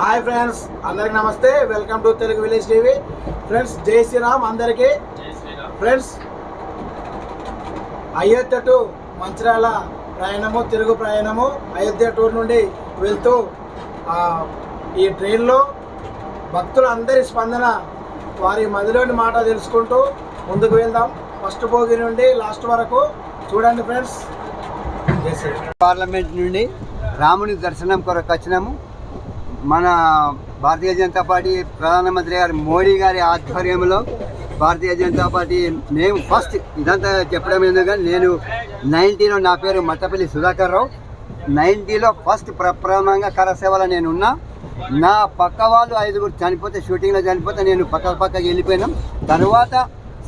Hi friends అందరికి నమస్తే. Welcome to Telugu village TV friends Jai Sriram అందరికీ. Friends Ayodhya to Mancherial ప్రయాణము తిరుగు ప్రయాణము అయోధ్య టూర్ నుండి వెళ్తూ ఈ ట్రైన్లో భక్తులందరి స్పందన వారి మదిలోని మాట తెలుసుకుంటూ ముందుకు వెళ్దాం. ఫస్ట్ భోగి నుండి లాస్ట్ వరకు చూడండి ఫ్రెండ్స్ పార్లమెంట్ నుండి రాముని దర్శనం కొరకు వచ్చినాము. మన భారతీయ జనతా పార్టీ ప్రధానమంత్రి గారి మోడీ గారి ఆధ్వర్యంలో భారతీయ జనతా పార్టీ మేము ఫస్ట్ ఇదంతా చెప్పడం కానీ నేను నైంటీలో నా పేరు మట్టపల్లి సుధాకర్ రావు. నైంటీలో ఫస్ట్ ప్రప్రమంగా కరసేవలో నేను ఉన్నా నా పక్క వాళ్ళు ఐదుగురు చనిపోతే షూటింగ్లో చనిపోతే నేను పక్క పక్కకి వెళ్ళిపోయినాం. తర్వాత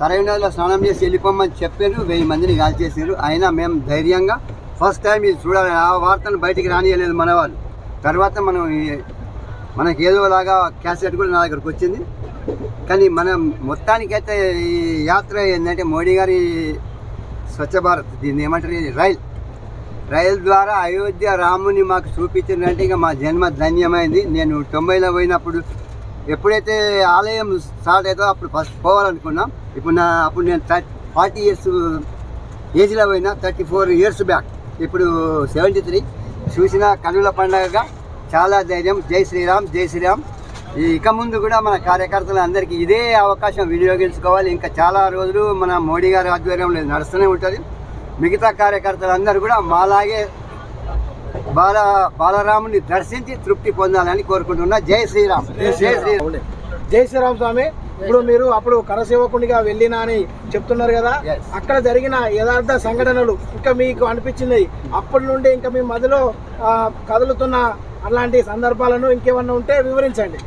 సరైన నదిలో స్నానం చేసి వెళ్ళిపోమని చెప్పారు. వెయ్యి మందిని కాల్చేసారు అయినా మేము ధైర్యంగా ఫస్ట్ టైం ఇది చూడాలి. ఆ వార్తను బయటికి రానియలేదు మన వాళ్ళు తర్వాత మనం మనకి ఏదోలాగా క్యాసెట్ కూడా నా దగ్గరకు వచ్చింది. కానీ మనం మొత్తానికైతే ఈ యాత్ర ఏంటంటే మోడీ గారి స్వచ్ఛ భారత్ దీన్ని ఏమంటారు రైల్ రైల్. రైలు ద్వారా అయోధ్య రాముని మాకు చూపించిందంటే ఇక మా జన్మ ధన్యమైంది. నేను తొంభైలో పోయినప్పుడు ఎప్పుడైతే ఆలయం స్టార్ట్ అవుతుందో అప్పుడు ఫస్ట్ పోవాలనుకున్నాం. ఇప్పుడు నా అప్పుడు నేను థర్టీ ఫార్టీ ఇయర్స్ ఏజ్లో పోయినా థర్టీ ఫోర్ ఇయర్స్ బ్యాక్. ఇప్పుడు సెవెంటీ త్రీ. చూసిన కనుల పండగగా చాలా ధైర్యం. జై శ్రీరామ్ జై శ్రీరామ్. ఇక ముందు కూడా మన కార్యకర్తలు అందరికీ ఇదే అవకాశం వినియోగించుకోవాలి. ఇంకా చాలా రోజులు మన మోడీ గారి ఆధ్వర్యంలో నడుస్తూనే ఉంటుంది. మిగతా కార్యకర్తలు అందరూ కూడా మాలాగే బాల బాలరాముని దర్శించి తృప్తి పొందాలని కోరుకుంటున్నా. జై శ్రీరామ్. జై శ్రీరామ్. జై శ్రీరామ్. స్వామి. ఇప్పుడు మీరు అప్పుడు కరసేవకునిగా వెళ్ళినా అని చెప్తున్నారు కదా. అక్కడ జరిగిన యథార్థ సంఘటనలు ఇంకా మీకు అనిపించింది అప్పటి నుండి ఇంకా మీ ఆ, కదులుతున్న అలాంటి సందర్భాలను ఇంకేమన్నా ఉంటే వివరించండి.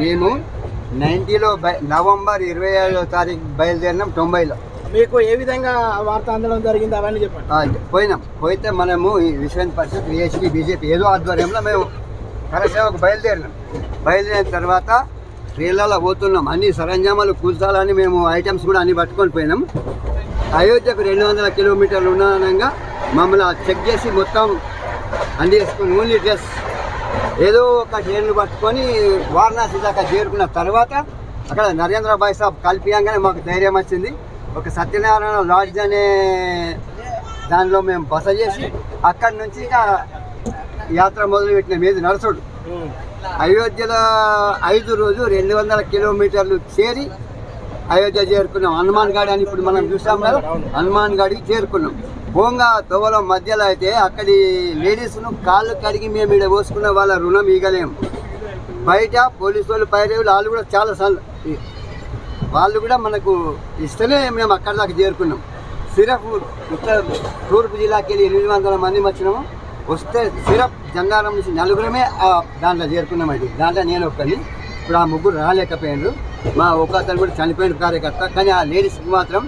మేము నైంటీలో బయ నవంబర్ ఇరవై ఐదో తారీఖు బయలుదేరినాం తొంభైలో. మీకు ఏ విధంగా వార్త అందడం జరిగింది అవన్నీ చెప్పండి. పోయినాం. పోయితే మనము ఈ విశ్వ పరిషత్ విహెచ్పి బీజేపీ ఏదో ఆధ్వర్యంలో మేము కరసేవకు బయలుదేరినాం. బయలుదేరిన తర్వాత ట్రైన్లలో పోతున్నాం. అన్ని సరంజామాలు కూల్చాలని మేము ఐటమ్స్ కూడా అన్ని పట్టుకొని పోయినాం. అయోధ్యకు రెండు వందల కిలోమీటర్లు ఉన్నానంగా మమ్మల్ని చెక్ చేసి మొత్తం అన్ని వేసుకొని ఓన్లీ డ్రెస్. ఏదో ఒక ట్రైన్లు పట్టుకొని వారణాసి దాకా చేరుకున్న తర్వాత అక్కడ నరేంద్ర భాయ్ సాబ్ కల్పియంగానే మాకు ధైర్యం వచ్చింది. ఒక సత్యనారాయణ లాడ్జ్ అనే దానిలో మేము బస చేసి అక్కడి నుంచి ఇక యాత్ర మొదలుపెట్టిన మీద నరసుడు. అయోధ్యలో ఐదు రోజు రెండు వందల కిలోమీటర్లు చేరి అయోధ్య చేరుకున్నాం. హనుమాన్ గాడి అని ఇప్పుడు మనం చూసాం కదా. హనుమాన్ గాడికి చేరుకున్నాం. పోంగా తోవల మధ్యలో అయితే అక్కడి లేడీస్ను కాళ్ళు కడిగి మేము ఇక్కడ పోసుకున్న వాళ్ళ రుణం ఈగలేము బయట పోలీసు వాళ్ళు పైరేవులు వాళ్ళు కూడా చాలా వాళ్ళు కూడా మనకు ఇస్తేనే మేము అక్కడ దాకా చేరుకున్నాం. సిరప్ ఉత్తర తూర్పు జిల్లాకి వెళ్ళి ఎనిమిది వందల మంది వచ్చినాము. వస్తే సిరప్ జంగారం నుంచి నలుగురమే దాంట్లో చేరుకున్నామండి దాంట్లో నేను ఒక్కని ఇప్పుడు ఆ ముగ్గురు రాలేకపోయాడు మా ఒక అతను కూడా చనిపోయిన కార్యకర్త. కానీ ఆ లేడీస్కి మాత్రం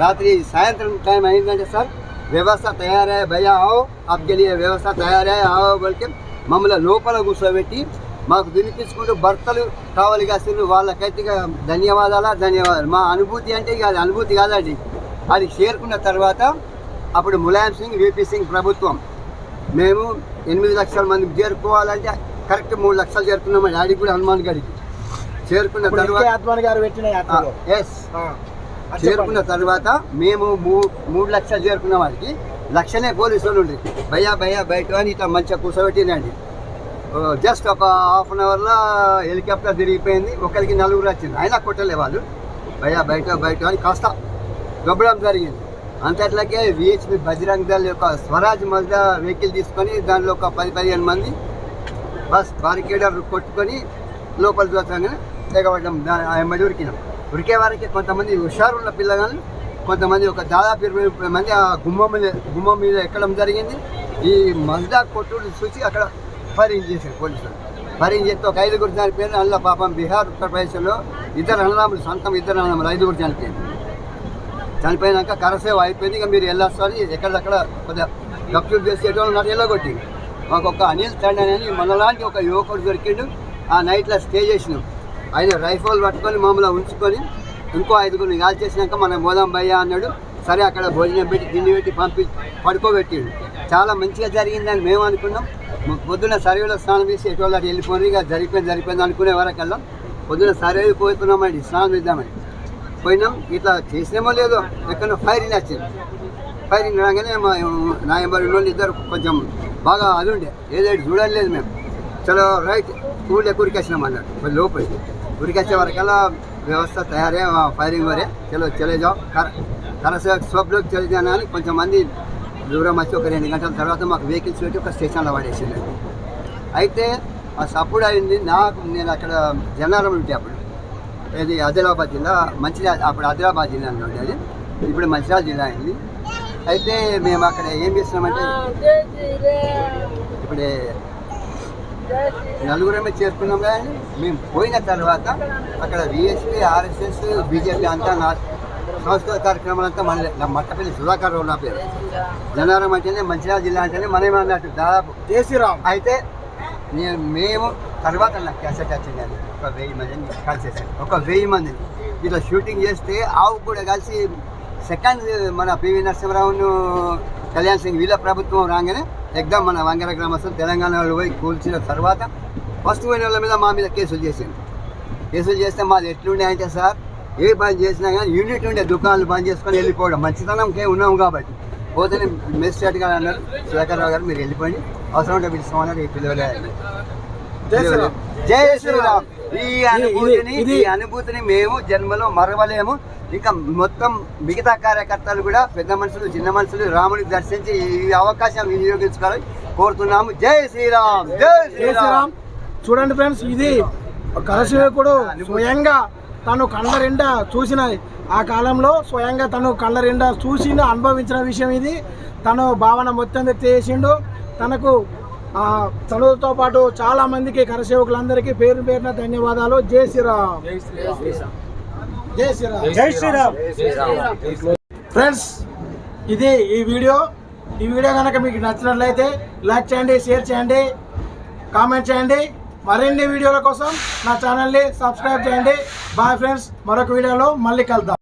రాత్రి సాయంత్రం టైం అయిందంటే సార్ వ్యవస్థ తయారై భయ్యా ఆవో లియే వ్యవస్థ తయారై ఆవో బలికి మమ్మల్ని లోపల కూర్చోబెట్టి మాకు వినిపించుకుంటూ భర్తలు కావాలి కాసిన వాళ్ళకైతే ధన్యవాదాలా ధన్యవాదాలు మా అనుభూతి అంటే అది అనుభూతి కాదండి అది చేరుకున్న తర్వాత అప్పుడు ములాయం సింగ్ విపి సింగ్ ప్రభుత్వం మేము ఎనిమిది లక్షల మంది చేరుకోవాలంటే కరెక్ట్ మూడు లక్షలు చేరుకున్నామండి ఆడికి కూడా హనుమాన్ గడికి చేరుకున్న తర్వాత ఎస్ చేరుకున్న. తర్వాత మేము మూడు లక్షలు చేరుకున్న వారికి లక్షనే పోలీసు వాళ్ళు ఉండ్రి. భయ్యా భయ్యా బయట అని ఇట్లా మంచిగా కూర్చోబెట్టినండి జస్ట్ ఒక హాఫ్ అన్ అవర్లో హెలికాప్టర్ తిరిగిపోయింది. ఒకరికి నలుగురు వచ్చింది అయినా కొట్టలే వాళ్ళు. భయ్యా బయట బయట అని కాస్త దొబ్బడం జరిగింది. అంతట్లకే విహెచ్పి బజరంగ్ దళ్ యొక్క స్వరాజ్ మజ్దా వెహికల్ తీసుకొని దానిలో ఒక పది పదిహేను మంది బస్ బారికేడర్ కొట్టుకొని లోపల చూస్తాగానే తెగబడ్డాం. ఆ ఎమ్మడి ఉరికినాం. ఉరికే వారికి కొంతమంది హుషారున్న పిల్లగాళ్ళు కొంతమంది ఒక దాదాపు ఇరవై మంది ఆ గుమ్మం మీద గుమ్మం మీద ఎక్కడం జరిగింది. ఈ మజ్దా కొట్టుడు చూసి అక్కడ ఫైరింగ్ చేశారు పోలీసులు. ఫైరింగ్ చేస్తే ఒక ఐదుగురు చనిపోయింది అందులో పాపం బీహార్ ఉత్తరప్రదేశ్లో ఇద్దరు అన్నదమ్ములు సొంతం ఇద్దరు అన్నదమ్ములు ఐదుగురు చనిపోయింది చనిపోయినాక కరసేవ అయిపోయింది. ఇక మీరు వెళ్ళొస్తారు ఎక్కడక్కడ కొద్దిగా గప్చూప్ చేసి ఎటువంటి ఉన్నారు వెళ్ళగొట్టి మాకు ఒక అనిల్ తండ్రి అని మనలాంటి ఒక యువకుడు దొరికిండు. ఆ నైట్లో స్టే చేసినాం. ఐదు రైఫల్ పట్టుకొని మమ్మల్ని ఉంచుకొని ఇంకో ఐదుగురిని కాల్ చేసినాక మనం పోదాం భయ్యా అన్నాడు సరే అక్కడ భోజనం పెట్టి తిండి పెట్టి పంపి పడుకోబెట్టిండు. చాలా మంచిగా జరిగిందని మేము అనుకున్నాం. పొద్దున పొద్దున్న సర్వేలో స్నానం చేసి ఎటువంటి అటు వెళ్ళిపోయి ఇక జరిగిపోయింది జరిగిపోయింది అనుకునే వరకల్లా పొద్దున్న సర్వేకి పోతున్నామండి స్నానం చేద్దామని. పోయినాం ఇట్లా చేసినామో లేదో ఎక్కడో ఫైరింగ్ వచ్చింది. ఫైరింగ్ రాగానే మా నా ఎంబడి వాళ్ళు ఇద్దరు కొంచెం బాగా అది ఉండే ఏదైతే చూడలేదు మేము. చలో రైట్. ఊళ్ళో ఉరికొచ్చినాం అన్నాడు మరి లోపలికి. ఉరికొచ్చే వరకల్లా వ్యవస్థ తయారే ఫైరింగ్ వరే. చలో చలే జాओ కర కరసే సోప్లోకి చలి జానా అని కొంచెం మంది దూరం వచ్చి ఒక రెండు గంటల తర్వాత మాకు వెహికల్స్ పెట్టి ఒక స్టేషన్లో పడేసింది అయితే ఆ సప్పుడు అయింది. నాకు నేను అక్కడ జనారం ఉంటే అప్పుడు. ఇది ఆదిలాబాద్ జిల్లా మంచిర్యాల అప్పుడు ఆదిలాబాద్ జిల్లాలో ఉండేది ఇప్పుడు మంచిర్యాల జిల్లా అయింది. అయితే మేము అక్కడ ఏం చేస్తున్నామంటే ఇప్పుడే నలుగురమే చేరుకున్నాం కానీ మేము పోయిన తర్వాత అక్కడ విఎస్పీ ఆర్ఎస్ఎస్ బీజేపీ అంతా నా సంస్కృత కార్యక్రమాలు అంతా మన మట్టపల్లి సుధాకర్ రావు నా పేరు. జనారం అంటేనే మంచిర్యాల జిల్లా అంటేనే మనమే అన్నట్టు దాదాపు. జై శ్రీరామ్ అయితే నేను మేము తర్వాత నాకు క్యాసెట్ వచ్చింది అది. ఒక వెయ్యి మందిని కలిసేసాను ఒక వెయ్యి మందిని. ఇట్లా షూటింగ్ చేస్తే ఆవు కూడా కలిసి సెకండ్ మన పివి నరసింహరావును కళ్యాణ్ సింగ్ వీళ్ళ ప్రభుత్వం రాగానే ఎగ్దాం మన వంగర గ్రామస్తులు తెలంగాణలో పోయి కూల్చిన తర్వాత ఫస్ట్ పోయిన వాళ్ళ మీద మా మీద కేసులు చేసింది కేసులు చేస్తే మాది ఎట్లుండే అంటే సార్ ఏ బంద్ చేసినా కానీ యూనిట్ ఉండే దుకాణాలు బంద్ చేసుకొని వెళ్ళిపోవడం. మంచితనంకే ఉన్నాం కాబట్టి. పోతేనే మెజిస్ట్రేట్ గారు అన్నారు సుధాకర్ రావు గారు మీరు వెళ్ళిపోండి. అవసరం ఉంటే పిలుస్తామన్నారు ఈ పిల్లలే జై శ్రీరామ్. ఈ అనుభూతిని ఈ అనుభూతిని మేము జన్మలో మరవలేము. ఇంకా మొత్తం మిగతా కార్యకర్తలు కూడా పెద్ద మనుషులు చిన్న మనుషులు రాముడికి దర్శించి ఈ అవకాశం వినియోగించుకోవాలని కోరుతున్నాము. జై శ్రీరామ్ జై శ్రీరామ్. చూడండి ఫ్రెండ్స్ ఇది కరసేవకుడు స్వయంగా తను నిండా చూసిన ఆ కాలంలో స్వయంగా తను కళ్ళ నిండా చూసిండు అనుభవించిన విషయం ఇది. తను భావన మొత్తం వ్యక్తి చేసిండు తనకు ఆ, తనతో పాటు చాలా మందికి కరసేవకులందరికీ పేరు పేరున ధన్యవాదాలు. జై శ్రీరామ్. జై శ్రీరామ్. జై శ్రీరామ్. ఫ్రెండ్స్ ఇది ఈ వీడియో. ఈ వీడియో కనుక మీకు నచ్చినట్లయితే లైక్ చేయండి షేర్ చేయండి కామెంట్ చేయండి. మరిన్ని వీడియోల కోసం నా ఛానల్ని సబ్స్క్రైబ్ చేయండి. బాయ్ ఫ్రెండ్స్ మరొక వీడియోలో మళ్ళీ కలుద్దాం.